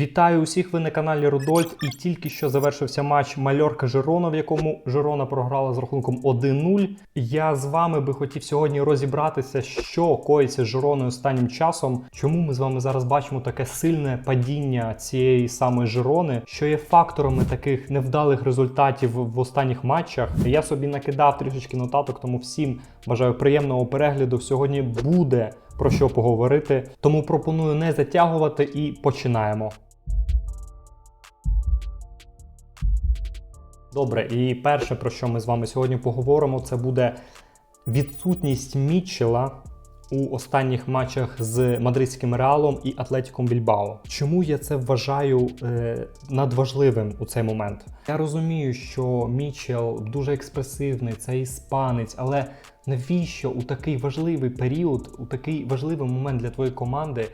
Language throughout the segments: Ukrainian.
Вітаю усіх! Ви на каналі Рудольф. І тільки що завершився матч Мальорка Жирона, в якому Жирона програла з рахунком 1-0. Я з вами би хотів сьогодні розібратися, що коїться з Жироною останнім часом. Чому ми з вами зараз бачимо таке сильне падіння цієї самої Жирони, що є факторами таких невдалих результатів в останніх матчах. Я собі накидав трішечки нотаток, тому всім бажаю приємного перегляду. Сьогодні буде про що поговорити. Тому пропоную не затягувати і починаємо. Добре, і перше, про що ми з вами сьогодні поговоримо, це буде відсутність Мітчела у останніх матчах з мадридським реалом і Атлетіком Більбао. Чому я це вважаю е, надважливим у цей момент? Я розумію, що Мітчел дуже експресивний, це іспанець, але навіщо у такий важливий період, у такий важливий момент для твоєї команди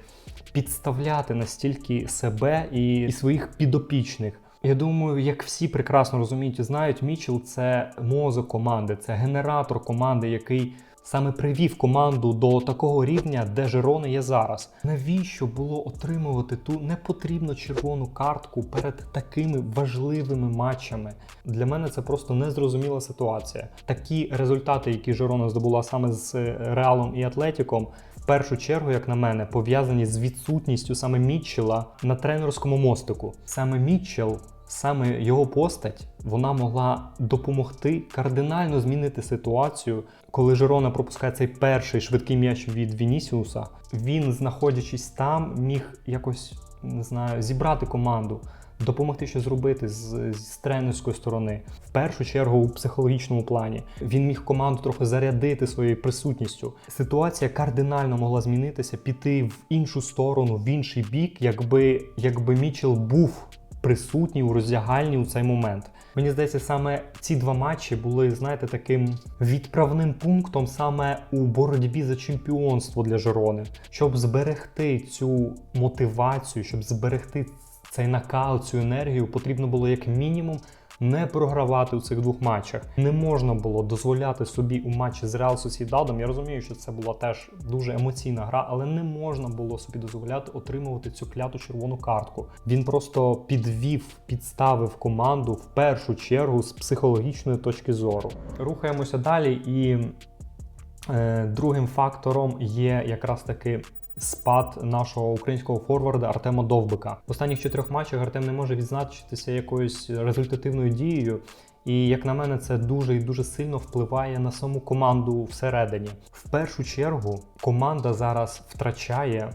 підставляти настільки себе і, і своїх підопічних? Я думаю, як всі прекрасно розуміють і знають, Мічел це мозок команди, це генератор команди, який саме привів команду до такого рівня, де Жерони є зараз. Навіщо було отримувати ту непотрібну червону картку перед такими важливими матчами? Для мене це просто незрозуміла ситуація. Такі результати, які Жерона здобула саме з Реалом і Атлетіком, в першу чергу, як на мене, пов'язані з відсутністю саме Мітчела на тренерському мостику. Саме Мітчел саме його постать вона могла допомогти кардинально змінити ситуацію. Коли Жерона пропускає цей перший швидкий м'яч від Вінісіуса, він, знаходячись там, міг якось не знаю, зібрати команду. Допомогти щось зробити з, з тренерської сторони, в першу чергу у психологічному плані. Він міг команду трохи зарядити своєю присутністю. Ситуація кардинально могла змінитися, піти в іншу сторону, в інший бік, якби якби Мічел був присутній у роздягальні у цей момент. Мені здається, саме ці два матчі були, знаєте, таким відправним пунктом саме у боротьбі за чемпіонство для Жерони, щоб зберегти цю мотивацію, щоб зберегти цей накал, цю енергію, потрібно було як мінімум. Не програвати у цих двох матчах не можна було дозволяти собі у матчі з Реал Сосідадом. Я розумію, що це була теж дуже емоційна гра, але не можна було собі дозволяти отримувати цю кляту червону картку. Він просто підвів, підставив команду в першу чергу з психологічної точки зору. Рухаємося далі, і е, другим фактором є якраз таки спад нашого українського форварда Артема Довбика. В останніх чотирьох матчах Артем не може відзначитися якоюсь результативною дією. І як на мене, це дуже і дуже сильно впливає на саму команду всередині. В першу чергу команда зараз втрачає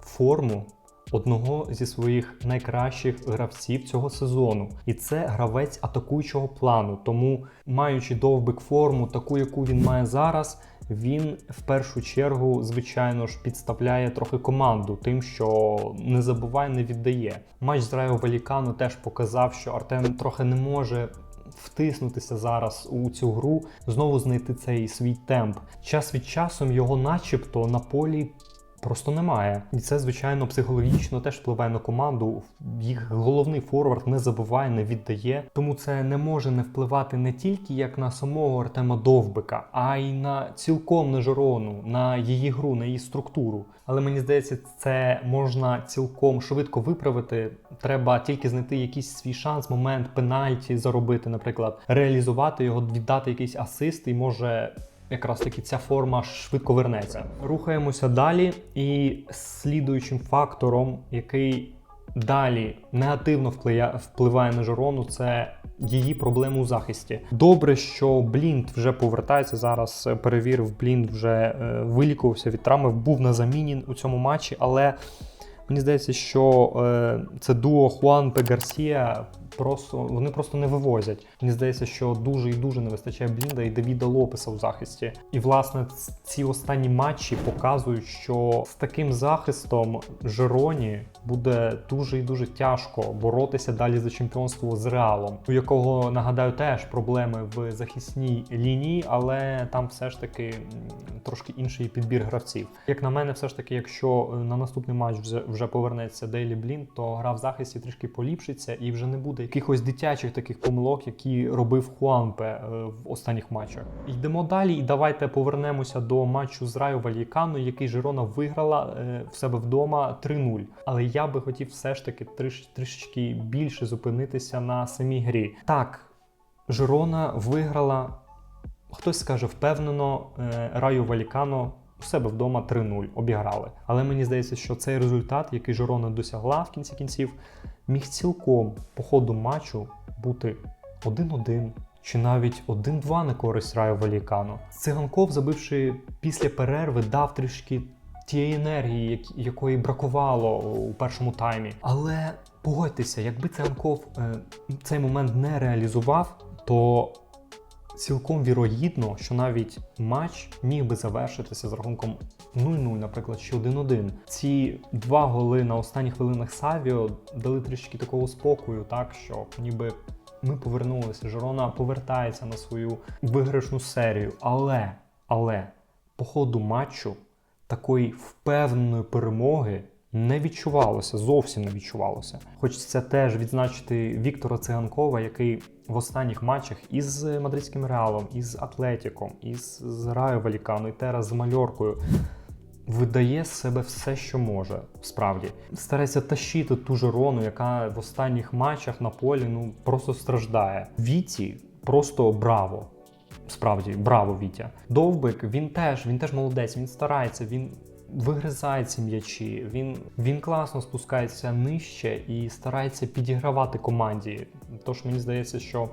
форму одного зі своїх найкращих гравців цього сезону, і це гравець атакуючого плану. Тому, маючи довбик форму, таку, яку він має зараз. Він в першу чергу, звичайно ж, підставляє трохи команду, тим, що не забуває, не віддає. Матч з Райо Валікану теж показав, що Артем трохи не може втиснутися зараз у цю гру, знову знайти цей свій темп. Час від часу його, начебто, на полі. Просто немає, і це звичайно психологічно теж впливає на команду. Їх головний форвард не забуває, не віддає. Тому це не може не впливати не тільки як на самого Артема Довбика, а й на цілком на Жирону, на її гру, на її структуру. Але мені здається, це можна цілком швидко виправити. Треба тільки знайти якийсь свій шанс, момент пенальті заробити, наприклад, реалізувати його, віддати якийсь асист, і може якраз таки ця форма швидко вернеться. Рухаємося далі, і слідуючим фактором, який далі негативно впливає на Жирону, це її проблеми у захисті. Добре, що Блінд вже повертається зараз. Перевірив, Блінд вже е, вилікувався від травми, був на заміні у цьому матчі, але мені здається, що е, це дуо Хуан Пе Гарсія просто вони просто не вивозять. Мені здається, що дуже і дуже не вистачає Блінда і Давіда Лопеса у захисті. І власне ці останні матчі показують, що з таким захистом Жероні буде дуже і дуже тяжко боротися далі за чемпіонство з Реалом, у якого нагадаю теж проблеми в захисній лінії, але там все ж таки трошки інший підбір гравців. Як на мене, все ж таки, якщо на наступний матч вже повернеться Дейлі Блін, то гра в захисті трішки поліпшиться і вже не буде якихось дитячих таких помилок, які робив Хуанпе е, в останніх матчах. Йдемо далі, і давайте повернемося до матчу з Раю Вальєкану, який Жирона виграла е, в себе вдома 3-0. Але я би хотів все ж таки трішечки більше зупинитися на самій грі. Так, Жирона виграла, хтось скаже, впевнено, е, Раю Валікано у себе вдома 3-0 обіграли. Але мені здається, що цей результат, який Жирона досягла в кінці кінців, міг цілком по ходу матчу бути 1-1 чи навіть 1-2 на користь Раю Валікано. Циганков, забивши після перерви, дав трішки тієї енергії, якої бракувало у першому таймі. Але погодьтеся, якби Циганков е, цей момент не реалізував, то цілком вірогідно, що навіть матч міг би завершитися з рахунком 0-0, наприклад, чи 1-1. Ці два голи на останніх хвилинах Савіо дали трішки такого спокою, так що ніби ми повернулися. Жирона повертається на свою виграшну серію. Але, але по ходу матчу такої впевненої перемоги не відчувалося, зовсім не відчувалося. Хочеться теж відзначити Віктора Циганкова, який в останніх матчах із мадридським реалом, із Атлетіком, із Раю Валікану, і зараз з Мальоркою. Видає з себе все, що може, справді старається тащити ту Жирону, яка в останніх матчах на полі ну просто страждає. Віті просто браво. Справді, браво, Вітя. Довбик, він теж, він теж молодець, він старається, він вигризає ці м'ячі, він, він класно спускається нижче і старається підігравати команді. Тож мені здається, що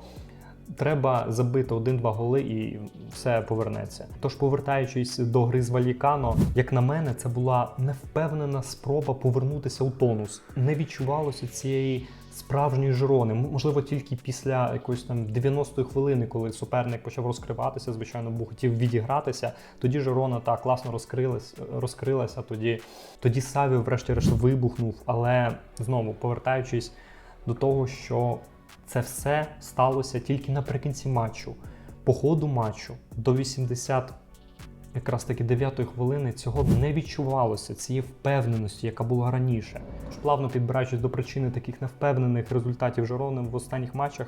треба забити один-два голи і все повернеться. Тож, повертаючись до гри з Валікано, як на мене, це була невпевнена спроба повернутися у тонус. Не відчувалося цієї справжньої жирони. Можливо, тільки після якоїсь там 90-ї хвилини, коли суперник почав розкриватися, звичайно, бо хотів відігратися. Тоді Жирона так класно розкрилась, розкрилася. Тоді, тоді Савіо, врешті-решт, вибухнув. Але знову повертаючись до того, що це все сталося тільки наприкінці матчу. По ходу матчу до 80 якраз таки 9 хвилини цього не відчувалося, цієї впевненості, яка була раніше. Плавно підбираючись до причини таких невпевнених результатів Жирони в останніх матчах,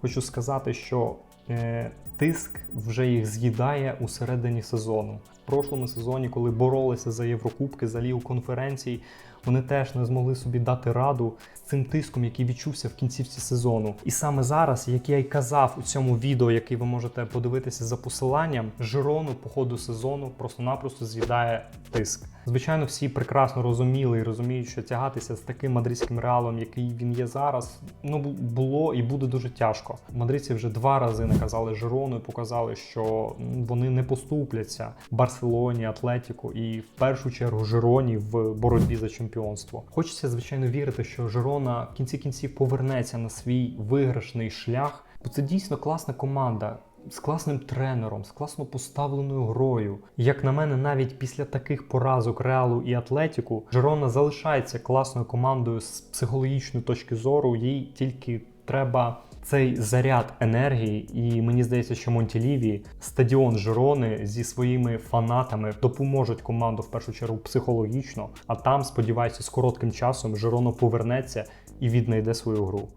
хочу сказати, що е, тиск вже їх з'їдає у середині сезону. Прошлому сезоні, коли боролися за Єврокубки, за лігу конференцій, вони теж не змогли собі дати раду цим тиском, який відчувся в кінцівці сезону. І саме зараз, як я й казав у цьому відео, яке ви можете подивитися за посиланням, Жирону по ходу сезону просто-напросто з'їдає тиск. Звичайно, всі прекрасно розуміли і розуміють, що тягатися з таким мадридським реалом, який він є зараз, ну було і буде дуже тяжко. Мадридці вже два рази наказали Жирону і показали, що вони не поступляться Барселоні, Атлетіку і в першу чергу Жироні в боротьбі за чемпіонство. Хочеться, звичайно, вірити, що Жирона в кінці кінців повернеться на свій виграшний шлях, бо це дійсно класна команда. З класним тренером, з класно поставленою грою. Як на мене, навіть після таких поразок Реалу і Атлетіку Жирона залишається класною командою з психологічної точки зору. Їй тільки треба цей заряд енергії, і мені здається, що Монтіліві, стадіон Жирони зі своїми фанатами допоможуть команду в першу чергу психологічно. А там, сподіваюся, з коротким часом Жироно повернеться і віднайде свою гру.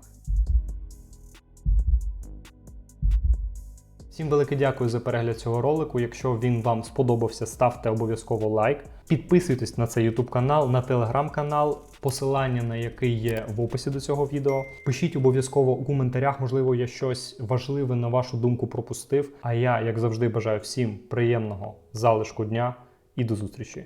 Всім велике дякую за перегляд цього ролику. Якщо він вам сподобався, ставте обов'язково лайк. Підписуйтесь на цей YouTube канал, на телеграм канал, посилання на який є в описі до цього відео. Пишіть обов'язково у коментарях, можливо, я щось важливе на вашу думку пропустив. А я, як завжди, бажаю всім приємного залишку дня і до зустрічі.